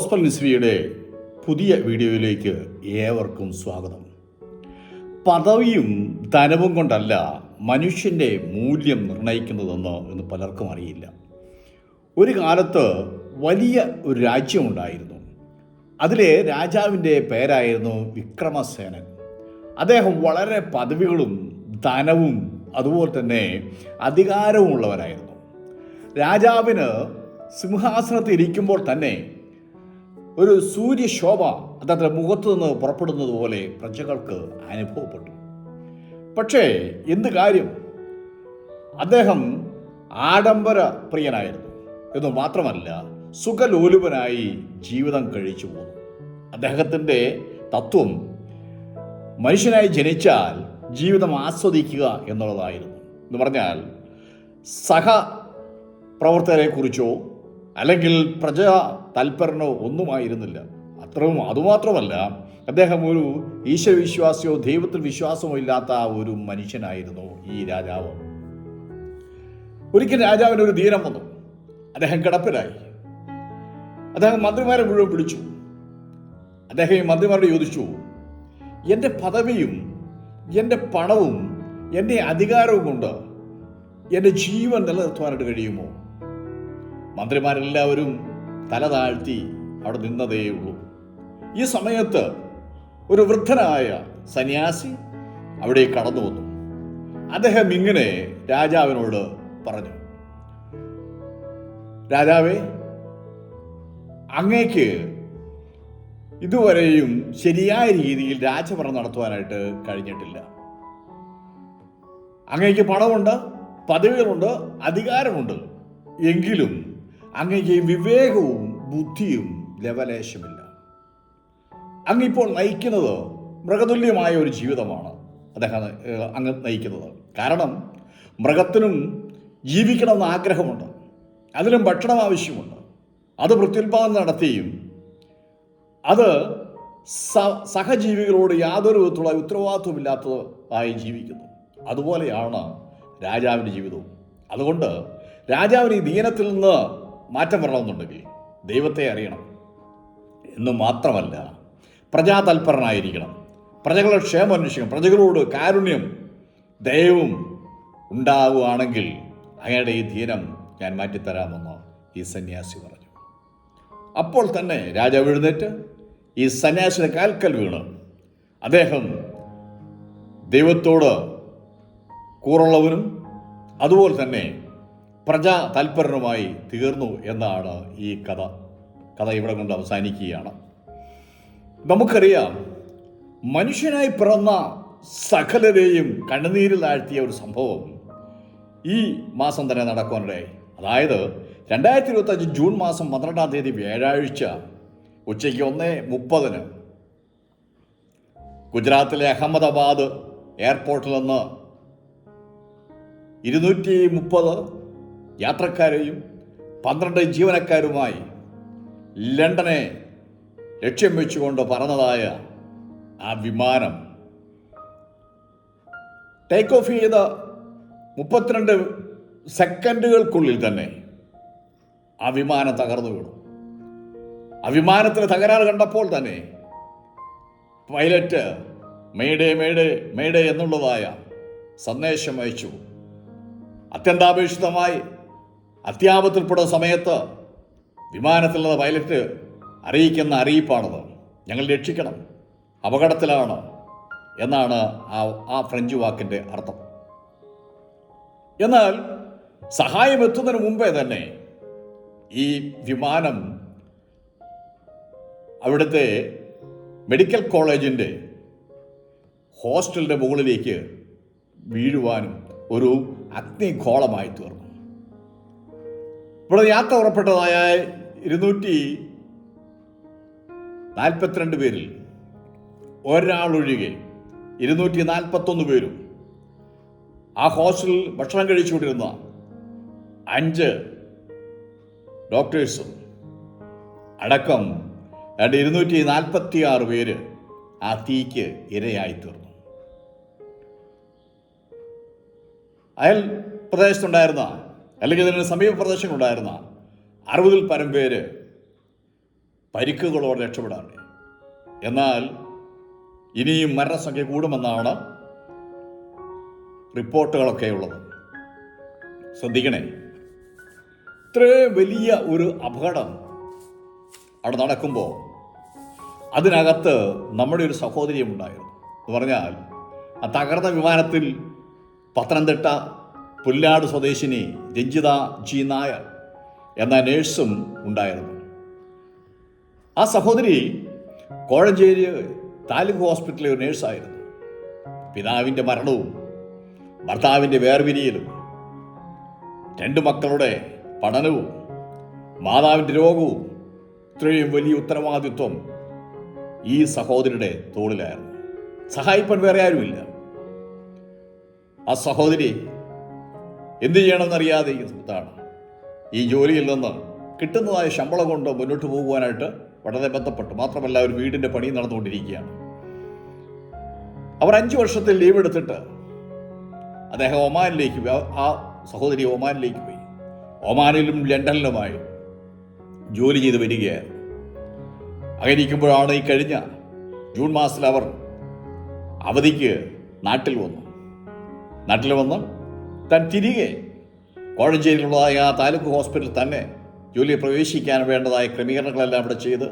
Gospel നിസ്വിയുടെ പുതിയ വീഡിയോയിലേക്ക് ഏവർക്കും സ്വാഗതം. പദവിയും ധനവും കൊണ്ടല്ല മനുഷ്യന്റെ മൂല്യം നിർണയിക്കുന്നതെന്ന് ഇന്ന് പലർക്കും അറിയില്ല. ഒരു കാലത്ത് വലിയ ഒരു രാജ്യമുണ്ടായിരുന്നു. അതിലെ രാജാവിന്റെ പേരായിരുന്നു വിക്രമസേനൻ. അദ്ദേഹം വളരെ പദവികളും ധനവും അതുപോലെ തന്നെ അധികാരവും ഉള്ളവരായിരുന്നു രാജാവിന് സിംഹാസനത്തിൽ ഇരിക്കുമ്പോൾ തന്നെ ഒരു സൂര്യശോഭ അദ്ദേഹത്തിന്റെ മുഖത്തു നിന്ന് പുറപ്പെടുന്നത് പോലെ പ്രജകൾക്ക് അനുഭവപ്പെട്ടു. പക്ഷേ എന്ത് കാര്യം? അദ്ദേഹം ആഡംബര പ്രിയനായിരുന്നു. എന്ന് മാത്രമല്ല സുഖലോലുപനായി ജീവിതം കഴിച്ചു പോന്നു. അദ്ദേഹത്തിന്റെ തത്വം മനുഷ്യനായി ജനിച്ചാൽ ജീവിതം ആസ്വദിക്കുക എന്നുള്ളതായിരുന്നു. എന്ന് പറഞ്ഞാൽ സഹ പ്രവർത്തകരെക്കുറിച്ചോ അല്ലെങ്കിൽ പ്രജാ തൽപരനോ ഒന്നുമായിരുന്നില്ല. അത്രയും അതുമാത്രമല്ല അദ്ദേഹം ഒരു ഈശ്വരവിശ്വാസിയോ ദൈവത്തിൽ വിശ്വാസമോ ഇല്ലാത്ത ഒരു മനുഷ്യനായിരുന്നു ഈ രാജാവ്. ഒരിക്കൽ രാജാവിന് ഒരു ധീരം വന്നു. അദ്ദേഹം കിടപ്പിലായി. അദ്ദേഹം മന്ത്രിമാരെ മുഴുവൻ വിളിച്ചു. അദ്ദേഹം ഈ മന്ത്രിമാരോട് ചോദിച്ചു എന്റെ പദവിയും എന്റെ പണവും എന്റെ അധികാരവും കൊണ്ട് എന്റെ ജീവൻ നിലനിർത്തുവാനായിട്ട് കഴിയുമോ? മന്ത്രിമാരെല്ലാവരും തല താഴ്ത്തി അവിടെ നിന്നതേയുള്ളൂ ഈ സമയത്ത് ഒരു വൃദ്ധനായ സന്യാസി അവിടെ കടന്നു വന്നു. അദ്ദേഹം ഇങ്ങനെ രാജാവിനോട് പറഞ്ഞു രാജാവേ അങ്ങേക്ക് ഇതുവരെയും ശരിയായ രീതിയിൽ രാജഭരണം നടത്തുവാനായിട്ട് കഴിഞ്ഞിട്ടില്ല. അങ്ങേക്ക് പണമുണ്ട് പദവികളുണ്ട് അധികാരമുണ്ട്. എങ്കിലും അങ്ങേക്ക് വിവേകവും ബുദ്ധിയും ലവലേശമില്ല. അങ്ങിപ്പോൾ നയിക്കുന്നത് മൃഗതുല്യമായ ഒരു ജീവിതമാണ്. അദ്ദേഹം അങ്ങ് നയിക്കുന്നത്. കാരണം മൃഗത്തിനും ജീവിക്കണമെന്ന് ആഗ്രഹമുണ്ട്. അതിനും ഭക്ഷണം ആവശ്യമുണ്ട്. അത് പ്രത്യുൽപാദനം നടത്തിയും അത് സ സഹജീവികളോട് യാതൊരു വിധത്തിലുള്ള ഉത്തരവാദിത്വമില്ലാത്തതായി ജീവിക്കുന്നു. അതുപോലെയാണ് രാജാവിന്റെ ജീവിതവും. അതുകൊണ്ട് രാജാവിന് ഈ ദീനത്തിൽ നിന്ന് മാറ്റം വരണമെന്നുണ്ടെങ്കിൽ ദൈവത്തെ അറിയണം. എന്ന് മാത്രമല്ല പ്രജാതൽപരനായിരിക്കണം. പ്രജകളുടെ ക്ഷേമം അന്വേഷിക്കണം. പ്രജകളോട് കാരുണ്യം ദയവും ഉണ്ടാവുകയാണെങ്കിൽ അങ്ങയുടെ ഈ ധീരം ഞാൻ മാറ്റിത്തരാമെന്ന് ഈ സന്യാസി പറഞ്ഞു. അപ്പോൾ തന്നെ രാജാവ് എഴുന്നേറ്റ് ഈ സന്യാസിയുടെ കാൽക്കൽ വീണ്. അദ്ദേഹം ദൈവത്തോട് കൂറുള്ളവനും അതുപോലെ തന്നെ പ്രജാ തൽപരനുമായി തീർന്നു എന്നാണ് ഈ കഥ. കഥ ഇവിടെ കൊണ്ട് അവസാനിക്കുകയാണ്. നമുക്കറിയാം മനുഷ്യനായി പിറന്ന സകലരെയും കണ്ണുനീരിൽ താഴ്ത്തിയ ഒരു സംഭവം ഈ മാസം തന്നെ നടക്കുവാനിടയായി അതായത് രണ്ടായിരത്തി ഇരുപത്തഞ്ച് ജൂൺ മാസം പന്ത്രണ്ടാം തീയതി വ്യാഴാഴ്ച ഉച്ചയ്ക്ക് ഒന്ന് മുപ്പതിന് ഗുജറാത്തിലെ അഹമ്മദാബാദ് എയർപോർട്ടിൽ നിന്ന് ഇരുന്നൂറ്റി മുപ്പത് യാത്രക്കാരെയും പന്ത്രണ്ട് ജീവനക്കാരുമായി ലണ്ടനെ ലക്ഷ്യം വെച്ചുകൊണ്ട് പറന്നതായ ആ വിമാനം ടേക്ക് ഓഫ് ചെയ്ത മുപ്പത്തിരണ്ട് സെക്കൻഡുകൾക്കുള്ളിൽ തന്നെ ആ വിമാനം തകർന്നു വീണു. ആ വിമാനത്തിന് തകരാറ് കണ്ടപ്പോൾ തന്നെ പൈലറ്റ് മേഡേ മേഡേ മേഡേ എന്നുള്ളതായ സന്ദേശം അയച്ചു. അത്യന്താപേക്ഷിതമായി അത്യാപത്തിൽപ്പെടുന്ന സമയത്ത് വിമാനത്തിലുള്ള പൈലറ്റ് അറിയിക്കുന്ന അറിയിപ്പാണത്. ഞങ്ങൾ രക്ഷിക്കണം. അപകടത്തിലാണ് എന്നാണ് ആ ആ ഫ്രഞ്ച് വാക്കിന്റെ അർത്ഥം. എന്നാൽ സഹായം എത്തുന്നതിന് മുമ്പേ തന്നെ ഈ വിമാനം അവിടുത്തെ മെഡിക്കൽ കോളേജിന്റെ ഹോസ്റ്റലിന്റെ മുകളിലേക്ക് വീഴുവാനും ഒരു അഗ്നിഗോളമായി തീർന്നു. ഇവിടെ യാത്ര ഉറപ്പെട്ടതായ ഇരുന്നൂറ്റി നാൽപ്പത്തിരണ്ട് പേരിൽ ഒരാളൊഴികെ ഇരുന്നൂറ്റി നാൽപ്പത്തൊന്ന് പേരും ആ ഹോസ്റ്റലിൽ ഭക്ഷണം കഴിച്ചുകൊണ്ടിരുന്ന അഞ്ച് ഡോക്ടേഴ്സും അടക്കം രണ്ട് ഇരുന്നൂറ്റി നാൽപ്പത്തി ആറ് പേര് ആ തീക്ക് ഇരയായി തീർന്നു അയൽ പ്രദേശത്തുണ്ടായിരുന്ന അല്ലെങ്കിൽ ഇതിന് സമീപ പ്രദേശങ്ങളുണ്ടായിരുന്ന അറുപതിൽ പരം പേര് പരിക്കുകളോടെ രക്ഷപ്പെടാറുണ്ട്. എന്നാൽ ഇനിയും മരണസംഖ്യ കൂടുമെന്നാണ് റിപ്പോർട്ടുകളൊക്കെ ഉള്ളത്. ശ്രദ്ധിക്കണേ. ഇത്രയും വലിയ ഒരു അപകടം അവിടെ നടക്കുമ്പോൾ അതിനകത്ത് നമ്മുടെ ഒരു സഹോദരിയും ഉണ്ടായിരുന്നു എന്ന് പറഞ്ഞാൽ ആ തകർന്ന വിമാനത്തിൽ പത്തനംതിട്ട പുല്ലാട് സ്വദേശിനി രഞ്ജിത ജി നായർ എന്ന നേഴ്സും ഉണ്ടായിരുന്നു. ആ സഹോദരി കോഴഞ്ചേരി താലൂക്ക് ഹോസ്പിറ്റലിലെ ഒരു നേഴ്സായിരുന്നു. പിതാവിന്റെ മരണവും ഭർത്താവിന്റെ വേർപിരിയലും രണ്ട് മക്കളുടെ പഠനവും മാതാവിന്റെ രോഗവും ഇത്രയും വലിയ ഉത്തരവാദിത്വം ഈ സഹോദരിയുടെ തോളിലായിരുന്നു. സഹായിപ്പാൻ വേറെ ആരുമില്ല. ആ സഹോദരി എന്ത് ചെയ്യണമെന്നറിയാതെ ഇതാണ് ഈ ജോലിയിൽ നിന്ന് കിട്ടുന്നതായ ശമ്പളം കൊണ്ട് മുന്നോട്ട് പോകുവാനായിട്ട് വളരെ ബന്ധപ്പെട്ടു. മാത്രമല്ല ഒരു വീടിന്റെ പണി നടന്നുകൊണ്ടിരിക്കുകയാണ്. അവർ അഞ്ച് വർഷത്തിൽ ലീവ് എടുത്തിട്ട് അദ്ദേഹം ഒമാനിലേക്ക് ആ സഹോദരി ഒമാനിലേക്ക് പോയി. ഒമാനിലും ലണ്ടനിലുമായി ജോലി ചെയ്ത് വരികയായിരുന്നു. അങ്ങനെ ഇരിക്കുമ്പോഴാണ് ഈ കഴിഞ്ഞ ജൂൺ മാസത്തിൽ അവർ അവധിക്ക് നാട്ടിൽ വന്നു. നാട്ടിൽ വന്ന് താൻ തിരികെ കോഴഞ്ചേരിയിലുള്ളതായ ആ താലൂക്ക് ഹോസ്പിറ്റലിൽ തന്നെ ജോലിയിൽ പ്രവേശിക്കാൻ വേണ്ടതായ ക്രമീകരണങ്ങളെല്ലാം അവിടെ ചെയ്ത്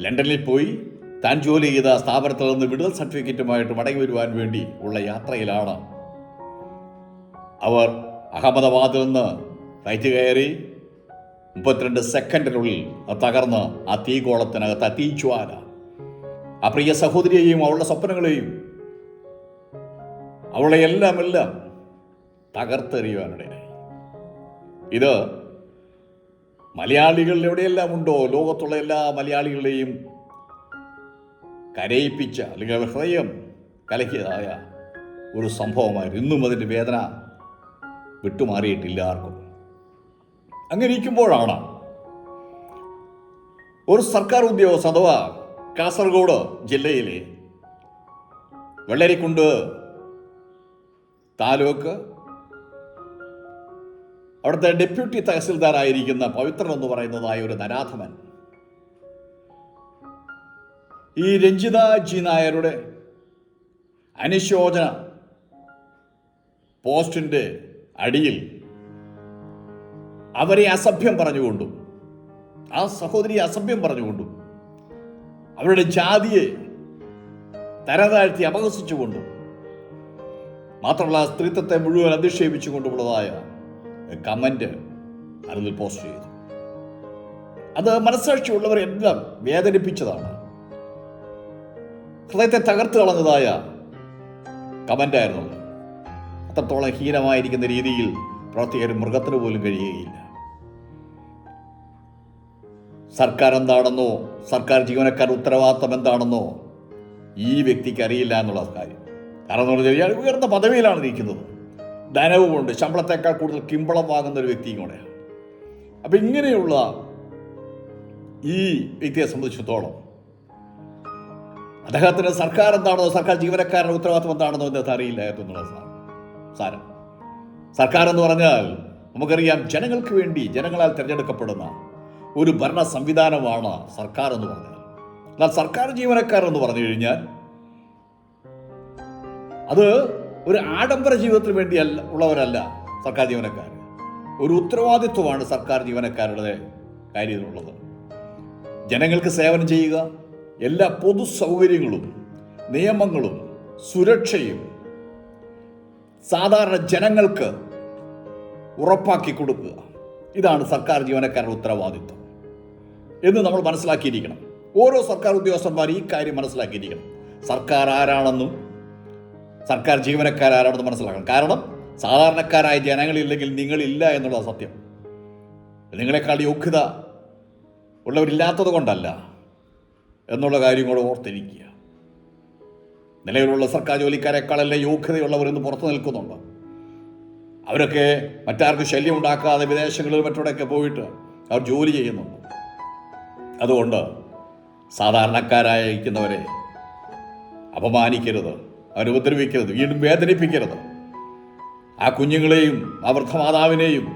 ലണ്ടനിൽ പോയി താൻ ജോലി ചെയ്ത സ്ഥാപനത്തിൽ നിന്ന് വിടുതൽ സർട്ടിഫിക്കറ്റുമായിട്ട് മടങ്ങി വരുവാൻ വേണ്ടി ഉള്ള യാത്രയിലാണ്. അവർ അഹമ്മദാബാദിൽ നിന്ന് ഫ്ലൈറ്റ് കയറി മുപ്പത്തിരണ്ട് സെക്കൻഡിനുള്ളിൽ തകർന്ന് ആ തീകോളത്തിനകത്ത് ആ തീജ്വാല ആ പ്രിയ സഹോദരിയെയും അവളുടെ സ്വപ്നങ്ങളെയും അവളെ എല്ലാം എല്ലാം തകർത്തെറിയുവാനിടയായി. ഇത് മലയാളികൾ എവിടെയെല്ലാം ഉണ്ടോ ലോകത്തുള്ള എല്ലാ മലയാളികളെയും കരയിപ്പിച്ച അല്ലെങ്കിൽ ഹൃദയം കലക്കിയതായ ഒരു സംഭവമായിരുന്നു. ഇന്നും അതിന്റെ വേദന വിട്ടുമാറിയിട്ടില്ല ആർക്കും. അങ്ങനെ ഇരിക്കുമ്പോഴാണ് ഒരു സർക്കാർ ഉദ്യോഗസ്ഥ അഥവാ കാസർഗോഡ് ജില്ലയിലെ വെള്ളരിക്കുണ്ട് താലൂക്ക് അവിടുത്തെ ഡെപ്യൂട്ടി തഹസിൽദാറായിരിക്കുന്ന പവിത്രൻ എന്ന് പറയുന്നതായ ഒരു നരാധമൻ. ഈ രഞ്ജിത ജി നായരുടെ അനുശോചന പോസ്റ്റിന്റെ അടിയിൽ അവരെ അസഭ്യം പറഞ്ഞുകൊണ്ടും ആ സഹോദരി അസഭ്യം പറഞ്ഞുകൊണ്ടും അവരുടെ ജാതിയെ തരതാഴ്ത്തി അപഹസിച്ചുകൊണ്ടും മാത്രമല്ല സ്ത്രീത്വത്തെ മുഴുവൻ അധിക്ഷേപിച്ചുകൊണ്ടുമുള്ളതായ കമന്റ് അതിൽ പോസ്റ്റ് ചെയ്തു അത് മനസ്സാക്ഷിയുള്ളവരെല്ലാം വേദനിപ്പിച്ചതാണ്. ഹൃദയത്തെ തകർത്ത് കളഞ്ഞതായ കമന്റായിരുന്നു അത്. അത്രത്തോളം ഹീനമായിരിക്കുന്ന രീതിയിൽ പ്രവർത്തിക്കാൻ മൃഗത്തിന് പോലും കഴിയുകയില്ല. സർക്കാർ എന്താണെന്നോ സർക്കാർ ജീവനക്കാർ ഉത്തരവാദിത്തം എന്താണെന്നോ ഈ വ്യക്തിക്ക് അറിയില്ല എന്നുള്ള കാര്യം. കാരണം എന്ന് പറഞ്ഞാൽ ഉയർന്ന പദവിയിലാണ് ഇരിക്കുന്നത്. ധനവുമുണ്ട് ശമ്പളത്തെക്കാൾ കൂടുതൽ കിമ്പളം വാങ്ങുന്ന ഒരു വ്യക്തിയും കൂടെയാണ് അപ്പം ഇങ്ങനെയുള്ള ഈ വ്യക്തിയെ സംബന്ധിച്ചിടത്തോളം അദ്ദേഹത്തിന് സർക്കാർ എന്താണെന്നോ സർക്കാർ ജീവനക്കാരുടെ ഉത്തരവാദിത്വം എന്താണെന്നോ അദ്ദേഹത്തെ അറിയില്ലായിരുന്നു എന്നുള്ള സാരം. സർക്കാർ എന്ന് പറഞ്ഞാൽ നമുക്കറിയാം ജനങ്ങൾക്ക് വേണ്ടി ജനങ്ങളാൽ തിരഞ്ഞെടുക്കപ്പെടുന്ന ഒരു ഭരണ സംവിധാനമാണ് സർക്കാർ എന്ന് പറഞ്ഞാൽ. എന്നാൽ സർക്കാർ ജീവനക്കാർ എന്ന് പറഞ്ഞു കഴിഞ്ഞാൽ അത് ഒരു ആഡംബര ജീവിതത്തിന് വേണ്ടിയല്ല ഉള്ളവരല്ല സർക്കാർ ജീവനക്കാർ. ഒരു ഉത്തരവാദിത്വമാണ് സർക്കാർ ജീവനക്കാരുടെ കാര്യത്തിലുള്ളത്. ജനങ്ങൾക്ക് സേവനം ചെയ്യുക എല്ലാ പൊതു സൗകര്യങ്ങളും നിയമങ്ങളും സുരക്ഷയും സാധാരണ ജനങ്ങൾക്ക് ഉറപ്പാക്കി കൊടുക്കുക. ഇതാണ് സർക്കാർ ജീവനക്കാരുടെ ഉത്തരവാദിത്വം. എന്ന് നമ്മൾ മനസ്സിലാക്കിയിരിക്കണം. ഓരോ സർക്കാർ ഉദ്യോഗസ്ഥന്മാർ ഈ കാര്യം മനസ്സിലാക്കിയിരിക്കണം. സർക്കാർ ആരാണെന്നും സർക്കാർ ജീവനക്കാരാണെന്ന് മനസ്സിലാക്കണം. കാരണം സാധാരണക്കാരായ ജനങ്ങളില്ലെങ്കിൽ നിങ്ങളില്ല എന്നുള്ളതാണ് സത്യം. നിങ്ങളെക്കാൾ യോഗ്യത ഉള്ളവരില്ലാത്തത് കൊണ്ടല്ല എന്നുള്ള കാര്യം കൂടെ ഓർത്തിരിക്കുക. നിലവിലുള്ള സർക്കാർ ജോലിക്കാരെക്കാളെല്ലാം യോഗ്യതയുള്ളവർ ഇന്ന് പുറത്തു നിൽക്കുന്നുണ്ട്. അവരൊക്കെ മറ്റാർക്കും ശല്യം ഉണ്ടാക്കാതെ വിദേശങ്ങളിൽ മറ്റോടെയൊക്കെ പോയിട്ട് അവർ ജോലി ചെയ്യുന്നുണ്ട്. അതുകൊണ്ട് സാധാരണക്കാരായിരിക്കുന്നവരെ അപമാനിക്കരുത്. അവരെ ഉപദ്രവിക്കരുത് വീണ്ടും വേദനിപ്പിക്കരുത്. ആ കുഞ്ഞുങ്ങളെയും ആ വൃദ്ധമാതാവിനെയും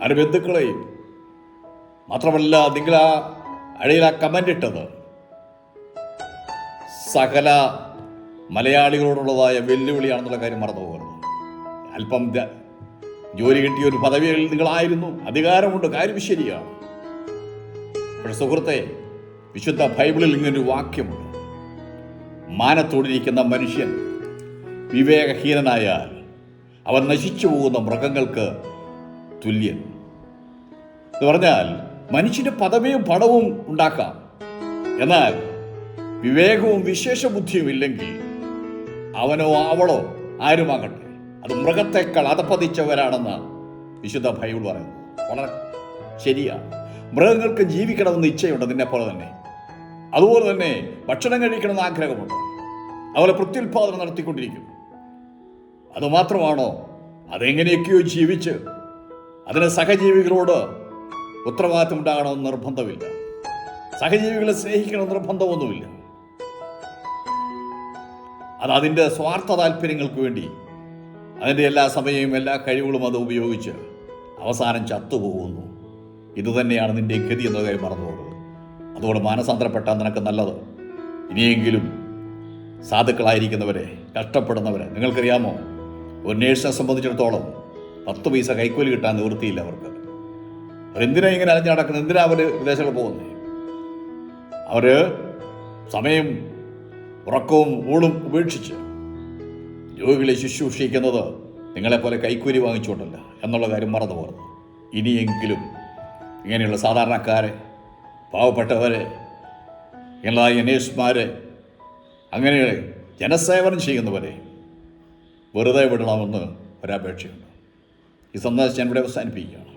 അവരുടെ ബന്ധുക്കളെയും മാത്രമല്ല നിങ്ങൾ ആ അഴയിൽ ആ കമന്റ് ഇട്ടത് സകല മലയാളികളോടുള്ളതായ വെല്ലുവിളിയാണെന്നുള്ള കാര്യം മറന്നു പോകരുത്. അല്പം ജോലി കിട്ടിയ ഒരു പദവിയിൽ നിങ്ങളായിരുന്നു അധികാരമുണ്ട്. കാര്യം ശരിയാണ്. പക്ഷെ സുഹൃത്തെ വിശുദ്ധ ബൈബിളിൽ ഇങ്ങനൊരു വാക്യമുണ്ട്. മാനത്തോടിരിക്കുന്ന മനുഷ്യൻ വിവേകഹീനനായാൽ അവൻ നശിച്ചു പോകുന്ന മൃഗങ്ങൾക്ക് തുല്യൻ. എന്ന് പറഞ്ഞാൽ മനുഷ്യന് പദവിയും പണവും ഉണ്ടാക്കാം. എന്നാൽ വിവേകവും വിശേഷ ബുദ്ധിയും ഇല്ലെങ്കിൽ അവനോ അവളോ ആരുമാകട്ടെ. അത് മൃഗത്തെക്കാൾ അതപ്പതിച്ചവരാണെന്ന് വിശുദ്ധ ബൈബിൾ പറയുന്നു. വളരെ ശരിയാണ്. മൃഗങ്ങൾക്ക് ജീവിക്കണമെന്ന് ഇച്ഛയുണ്ട് നിന്നെ പോലെ തന്നെ. അതുപോലെ തന്നെ ഭക്ഷണം കഴിക്കണമെന്ന് ആഗ്രഹമുണ്ട്. അതുപോലെ പ്രത്യുൽപാദനം നടത്തിക്കൊണ്ടിരിക്കും അതുമാത്രമാണോ? അതെങ്ങനെയൊക്കെയോ ജീവിച്ച് അതിന് സഹജീവികളോട് ഉത്തരവാദിത്വം ഉണ്ടാകണമെന്ന് നിർബന്ധമില്ല. സഹജീവികളെ സ്നേഹിക്കണമെന്ന് നിർബന്ധമൊന്നുമില്ല. അത് അതിന്റെ സ്വാർത്ഥ താല്പര്യങ്ങൾക്ക് വേണ്ടി അതിന്റെ എല്ലാ സമയവും എല്ലാ കഴിവുകളും അത് ഉപയോഗിച്ച് അവസാനം ചത്തുപോകുന്നു. ഇതുതന്നെയാണ് നിന്റെ ഗതി എന്നതായി കാര്യം പോകുന്നത് മാനസാന്തരപ്പെട്ടാൽ നിനക്ക് നല്ലത്. ഇനിയെങ്കിലും സാധുക്കളായിരിക്കുന്നവരെ കഷ്ടപ്പെടുന്നവരെ നിങ്ങൾക്കറിയാമോ? ഒരു നേഴ്സിനെ സംബന്ധിച്ചിടത്തോളം പത്ത് പൈസ കൈക്കൂലി കിട്ടാൻ നിവൃത്തിയില്ല അവർക്ക്. അവരെന്തിനാ ഇങ്ങനെ അലഞ്ഞു നടക്കുന്നത്? എന്തിനാ അവർ വിദേശങ്ങളിൽ പോകുന്നത്? അവർ സമയം ഉറക്കവും ഊളും ഉപേക്ഷിച്ച് രോഗികളെ ശുശ്രൂഷിക്കുന്നത് നിങ്ങളെപ്പോലെ കൈക്കൂലി വാങ്ങിച്ചുകൊണ്ടല്ല എന്നുള്ള കാര്യം മറന്നു പോകുന്നു ഇനിയെങ്കിലും ഇങ്ങനെയുള്ള സാധാരണക്കാരെ പാവപ്പെട്ടവരെ എല്ലാ നേഴ്സുമാരെ അങ്ങനെ ജനസേവനം ചെയ്യുന്നവരെ വെറുതെ വിടണമെന്ന് ഒരപേക്ഷയുണ്ട്. ഈ സന്ദേശം ഞാൻ ഇവിടെ അവസാനിപ്പിക്കുകയാണ്.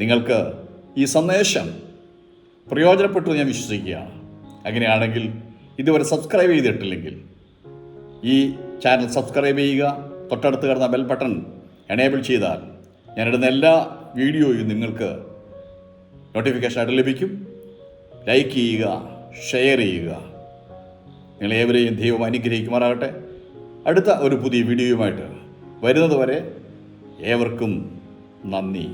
നിങ്ങൾക്ക് ഈ സന്ദേശം പ്രയോജനപ്പെട്ടു ഞാൻ വിശ്വസിക്കുകയാണ്. അങ്ങനെയാണെങ്കിൽ ഇതുവരെ സബ്സ്ക്രൈബ് ചെയ്തിട്ടില്ലെങ്കിൽ ഈ ചാനൽ സബ്സ്ക്രൈബ് ചെയ്യുക തൊട്ടടുത്ത് കിടന്ന ബെൽ ബട്ടൺ എനേബിൾ ചെയ്താൽ ഞാനിടുന്ന എല്ലാ വീഡിയോയും നിങ്ങൾക്ക് നോട്ടിഫിക്കേഷനായിട്ട് ലഭിക്കും. ലൈക്ക് ചെയ്യുക ഷെയർ ചെയ്യുക. നിങ്ങൾ നിങ്ങളേവരെയും ദൈവം അനുഗ്രഹിക്കുമാറാകട്ടെ. അടുത്ത ഒരു പുതിയ വീഡിയോയുമായിട്ട് വരുന്നത് വരെ ഏവർക്കും നന്ദി.